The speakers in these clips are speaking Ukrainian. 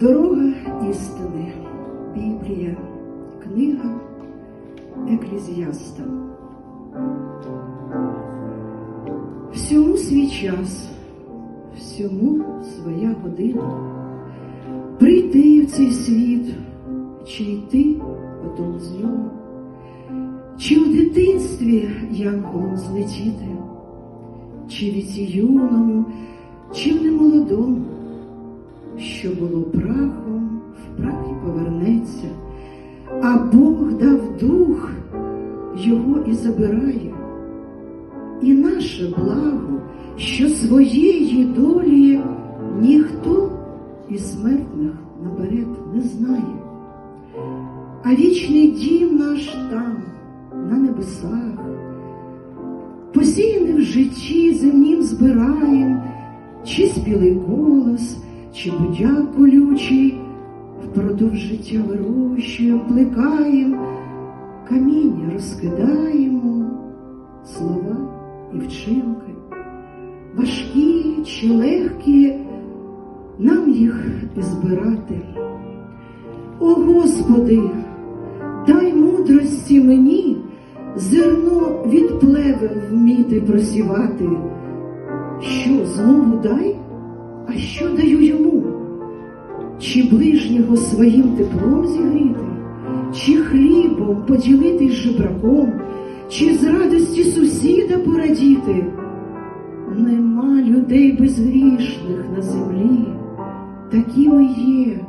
Дорога істини, Біблія, книга Еклезіаста. Всьому свій час, всьому своя година. Прийти в цей світ, чи йти потім з нього, чи в дитинстві янголом злетіти, чи віці юному, чи в немолодому, що було прахом, в прах і повернеться, а Бог дав дух, його і забирає. І наше благо, що своєї долі ніхто із смертних наперед не знає, а вічний дім наш там, на небесах, посіяний в житті земнім збираєм, чи спілий голос, чи будяк колючий, впродовж життя вирощуєм, плекаєм, каміння розкидаємо, слова і вчинки, важкі чи легкі, нам їх збирати. О Господи, дай мудрості мені зерно від плеви вміти просівати. Що знову дай, а що даю йому? Чи ближнього своїм теплом зігріти, чи хлібом поділитись жебраком, чи з радості сусіда порадіти? Нема людей безгрішних на землі, такі ми є,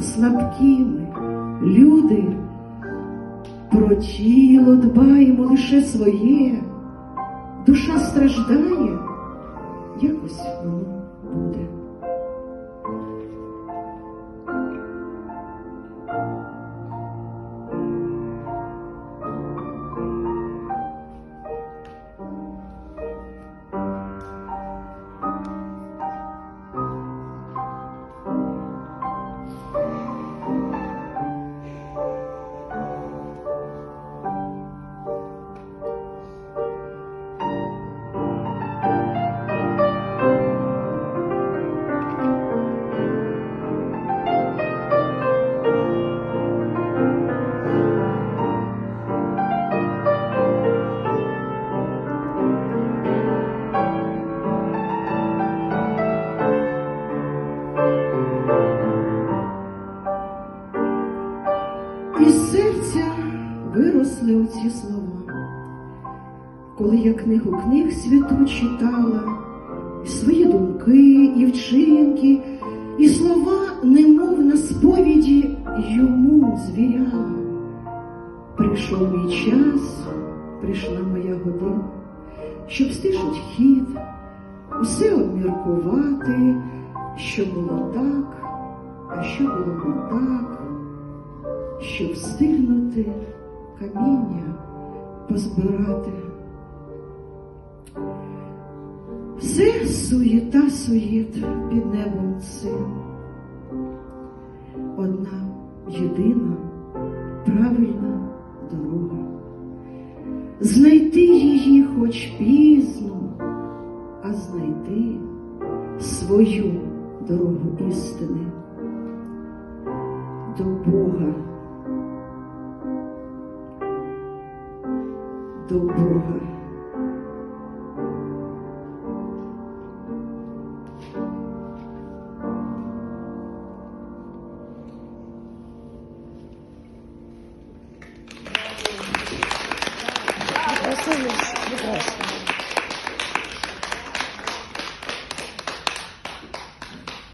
слабкими, люди. Про тіло дбаємо лише своє, душа страждає, якось буде. Із серця виросли оці слова. Коли я книгу книг святу читала, свої думки, і вчинки, і слова, немов на сповіді, йому звіряла. Прийшов мій час, прийшла моя година, щоб стишить хід, усе обміркувати, що було так, а що було не так щоб встигнути каміння позбирати. Все суєта суєт під небом цим. Одна єдина правильна дорога. Знайти її хоч пізно, а знайти свою дорогу істини 都不会。还是你